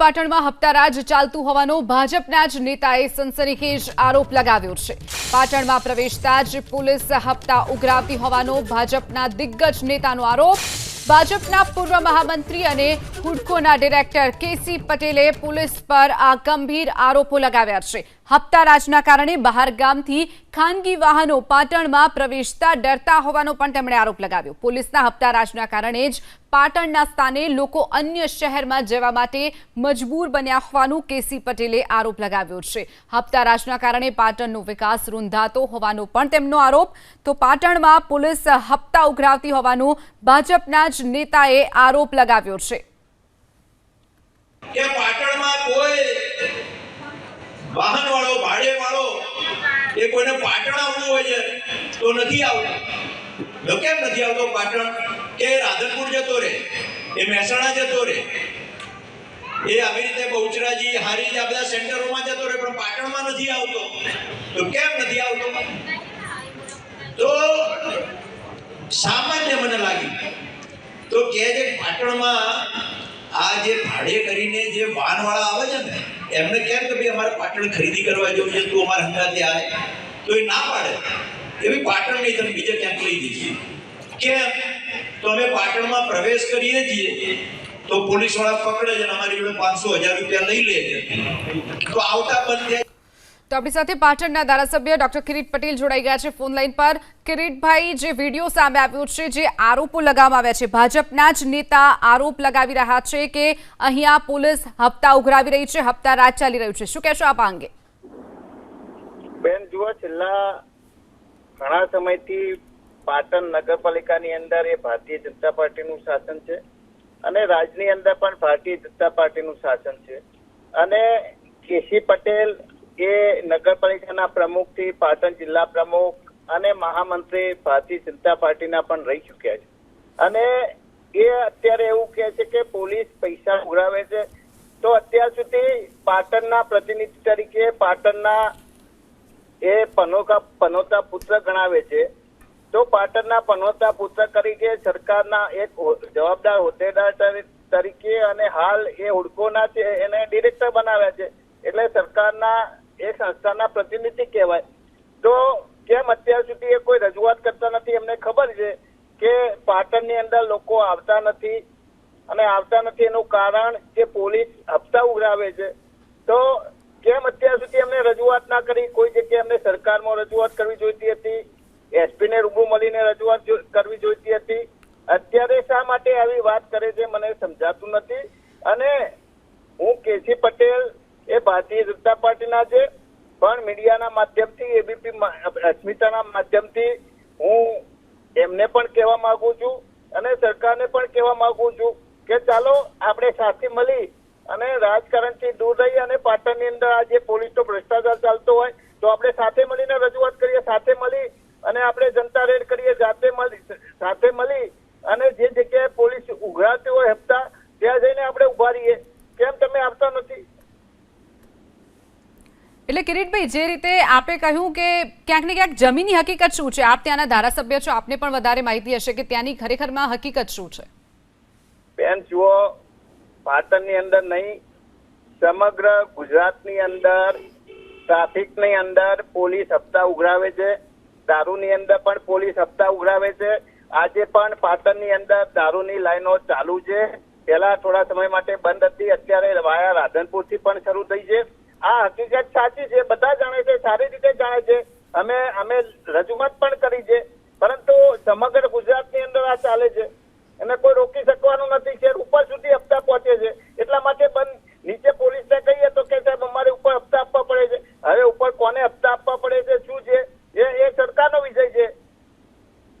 પાટણમાં હપ્તારાજ ચાલતું હોવાનો ભાજપના જ નેતાએ સનસનીખેજ આરોપ લગાવ્યો છે. પાટણમાં પ્રવેશતા જ પોલીસ હપ્તા ઉઘરાવતી હોવાનો ભાજપના દિગ્ગજ નેતાનો આરોપ. ભાજપના પૂર્વ મહામંત્રી અને હુડકોના ડિરેક્ટર કેસી પટેલે પોલીસ પર આ ગંભીર આરોપો લગાવ્યા છે. હપ્તારાજના કારણે બહારગામથી ખાનગી વાહનો પાટણમાં પ્રવેશતા ડરતા હોવાનો પણ તેમણે આરોપ લગાવ્યો. પોલીસના હપ્તારાજના કારણે જ પાટણના સ્થાને લોકો અન્ય શહેરમાં જવા માટે મજબૂર બન્યા હોવાનું કેસી પટેલે આરોપ લગાવ્યો છે. હપ્તારાજના કારણે પાટણનો વિકાસ રૂંધાતો હોવાનો પણ તેમનો આરોપ. તો પાટણમાં પોલીસ હપ્તા ઉઘરાવતી હોવાનો ભાજપના જ નેતાએ આરોપ લગાવ્યો છે. વાહન પાટણ હોય છે, તો નથી આવતો. તો કેમ નથી આવતો પાટણ? કે રાધનપુર જતો રહે એ મહેસાણા જતો રહે. એ આવી રીતે બહુચરાજી હારી આ બધા સેન્ટરોમાં જતો રહે, પણ પાટણમાં નથી આવતો. તો કેમ નથી આવતો? તો સામાન્ય મને લાગ્યું તો કે જે પાટણમાં આ જે ભાડે કરીને જે વાહનવાળા આવે છે ને, એમને કેમ કે ભાઈ અમારે પાટણ ખરીદી કરવા જવું છે, તું અમારા હંગાથી આવે. તો એ ના પાડે. એવી પાટણની તમે બીજે ક્યાંક લઈ દીધી કેમ તો અમે પાટણમાં પ્રવેશ કરીએ છીએ, તો પોલીસવાળા પકડે છે અમારી જોડે પાંચસો હજાર રૂપિયા લઈ લે છે. તો આવતા બંધ તો આપણી સાથે પાટણના ધારાસભ્ય ડોક્ટર કિરીટ પટેલ જોડાઈ ગયા છે ફોન લાઈન પર. કિરીટભાઈ, જે વીડિયો સામે આવ્યો છે, જે આરોપો લગાવવામાં આવ્યા છે, ભાજપના જ નેતા આરોપ લગાવી રહ્યા છે કે અહીંયા પોલીસ હપ્તા ઉઘરાવી રહી છે, હપ્તા રાજ ચાલી રહ્યું છે. શું કહેશો આપ આ અંગે? બેન, જુઓ, છેલ્લા ઘણા સમયથી પાટણ નગરપાલિકાની અંદર એ ભારતીય જનતા પાર્ટીનું શાસન છે અને રાજની અંદર પણ ભારતીય જનતા પાર્ટીનું શાસન છે. અને કેસી પટેલ એ નગરપાલિકાના પ્રમુખથી, પાટણ જિલ્લા પ્રમુખ અને મહામંત્રી ભારતીય જનતા પાર્ટીના પણ રહી ચૂક્યા છે. અને એ અત્યારે એવું કહે છે કે પોલીસ પૈસા ઉઘરાવે છે. તો અત્યાર સુધી પાટણના પ્રતિનિધિ તરીકે પાટણના એ પનોકા, પનોતા પુત્ર ગણાવે છે. તો પાટણના પનોતા પુત્ર તરીકે સરકારના એક જવાબદાર હોદ્દેદાર તરીકે અને હાલ એ હુડકોના છે, એને ડિરેક્ટર બનાવ્યા છે. એટલે સરકારના એ સંસ્થાના પ્રતિનિધિ કહેવાય. તો કેમ અત્યાર સુધી એ કોઈ રજૂઆત કરતા નથી? એમને ખબર છે કે પાટણની અંદર લોકો આવતા નથી અને આવતા નથી એનું કારણ કે પોલીસ હપ્તા ઉઘરાવે છે. તો કેમ અત્યાર સુધી એમને રજૂઆત ના કરી, કોઈ જગ્યાએ એમને સરકારમાં રજૂઆત કરવી જોઈતી હતી એસપી ને રૂબરૂ મળીને રજૂઆત કરવી જોઈતી હતી. અત્યારે શા માટે આવી વાત કરે છે મને સમજાતું નથી. અને હું કેસી પટેલ એ ભારતીય જનતા પાર્ટીના છે, પણ મીડિયાના માધ્યમથી, એબીપી અસ્મિતાના માધ્યમથી હું એમને પણ કહેવા માંગુ છું અને સરકારને પણ કહેવા માંગુ છું કે ચાલો, આપણે સાથે મળી અને રાજકારણથી દૂર રહી અને પાટણની અંદર આ જે પોલીસનો ભ્રષ્ટાચાર ચાલતો હોય તો આપણે સાથે મળીને રજૂઆત કરીએ સાથે મળી અને આપણે જનતા રેડ કરીએ જાતે મળી સાથે મળી અને જે જગ્યાએ પોલીસ ઉઘરાતી હોય હપ્તા ત્યાં જઈને આપણે ઊભા રહીએ. કેમ તમે આપતા નથી? એટલે કિરીટભાઈ જે રીતે આપે કહ્યું કે ક્યાંક ને ક્યાંક જમીનની હકીકત શું છે? આપ ત્યાંના ધારાસભ્ય છો આપને પણ વધારે માહિતી હશે કે ત્યાંની ખરેખરમાં હકીકત શું છે? બેન જુઓ પાટણની અંદર નહીં, સમગ્ર ગુજરાતની અંદર, ટ્રાફિકની અંદર પોલીસ હપ્તા ઉઘરાવે છે. દારૂની અંદર પણ પોલીસ હપ્તા ઉઘરાવે છે. આજે પણ પાટણની અંદર દારૂની લાઈનો ચાલુ છે. પહેલા થોડા સમય માટે બંધ હતી. અત્યારે વાયા રાધનપુરથી પણ શરૂ થઈ છે. આ હકીકત સાચી છે. બધા જાણે છે, સારી રીતે જાણે છે. અમે અમે રજૂઆત પણ કરી છે. પરંતુ સમગ્ર ગુજરાતની અંદર આ ચાલે છે. એને કોઈ રોકી શકવાનું નથી. છે ઉપર સુધી હપ્તા પહોંચે છે. એટલા માટે બંધ નીચે પોલીસને કહીએ તો કે સાહેબ, અમારે ઉપર હપ્તા આપવા પડે છે. હવે ઉપર કોને હપ્તા આપવા પડે છે? શું છે? એ એ સરકારનો વિષય છે.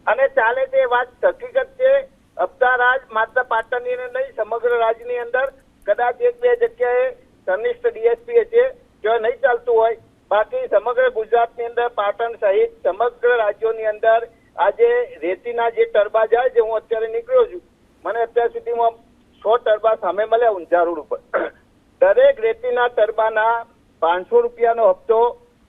અને ચાલે તે વાત હકીકત છે. હપ્તા રાજ માત્ર પાટણની નહીં, સમગ્ર રાજ્યની અંદર કદાચ એક, બે જગ્યાએ કનિષ્ઠ ડીએસપી છે, જો નહીં ચાલતું હોય. બાકી સમગ્ર ગુજરાતની અંદર, પાટણ સહિત સમગ્ર રાજ્યોની અંદર આજે રેતીના જે ટરબા જાય છે, હું અત્યારે નીકળ્યો છું. મને અત્યાર સુધીમાં સો ટરબા સામે મળ્યા ઊંઝા રોડ ઉપર. દરેક રેતીના ટરબાના પાંચસો રૂપિયાનો હપ્તો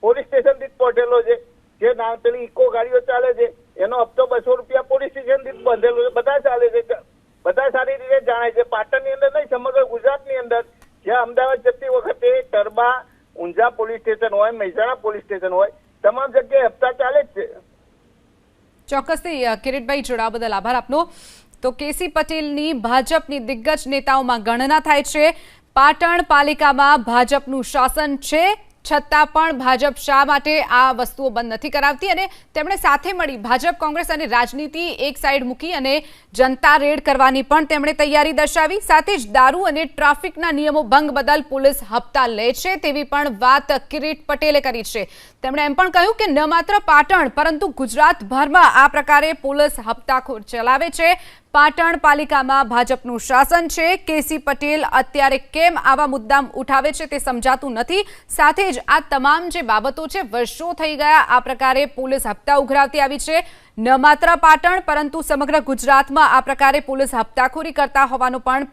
પોલીસ સ્ટેશન દીઠ પહોંચેલો છે. જે ના પેલી ઇકો ગાડીઓ ચાલે છે, એનો હપ્તો બસો રૂપિયા પોલીસ સ્ટેશન દીઠ બંધેલો છે. બધા ચાલે છે. બધા સારી રીતે જાણે છે. પાટણની અંદર નહીં, સમગ્ર ગુજરાતની અંદર. જ્યાં અમદાવાદ જતી વખતે ટરબા ઊંઝા પોલીસ સ્ટેશન હોય, મહેસાણા પોલીસ સ્ટેશન હોય, તમામ જગ્યાએ હપ્તા ચાલે જ છે. ચોક્કસથી કિરીટભાઈ જોડાવા બદલ આભાર આપનો. તો કેસી પટેલની ભાજપની દિગ્ગજ નેતાઓમાં ગણના થાય છે. પાટણ પાલિકામાં ભાજપનું શાસન છે. છતાં પણ ભાજપ શા માટે આ વસ્તુઓ બંધ નથી કરાવતી? અને તેમણે સાથે મળી ભાજપ, કોંગ્રેસ અને રાજનીતિ એક સાઈડ મૂકી અને જનતા રેડ કરવાની પણ તેમણે તૈયારી દર્શાવી. સાથે જ દારૂ અને ટ્રાફિકના નિયમો ભંગ બદલ પોલીસ હપ્તા લે છે તેવી પણ વાત કિરીટ પટેલે કરી છે. તેમણે એમ પણ કહ્યું કે ન માત્ર પાટણ, પરંતુ ગુજરાતભરમાં આ પ્રકારે પોલીસ હપ્તાખોર ચલાવે છે. પાટણ પાલિકામાં ભાજપનું શાસન છે. કેસી પટેલ અત્યારે કેમ આવા મુદ્દામ ઉઠાવે છે તે સમજાતું નથી. સાથે જ આ તમામ જે બાબતો છે, વર્ષો થઈ ગયા આ પ્રકારે પોલીસ હપ્તા ઉઘરાવતી આવી છે. ન માત્ર પાટણ, પરંતુ સમગ્ર ગુજરાતમાં આ પ્રકારે પોલીસ હપ્તાખોરી કરતા હોવાનો પણ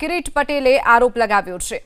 કિરીટ પટેલે આરોપ લગાવ્યો છે.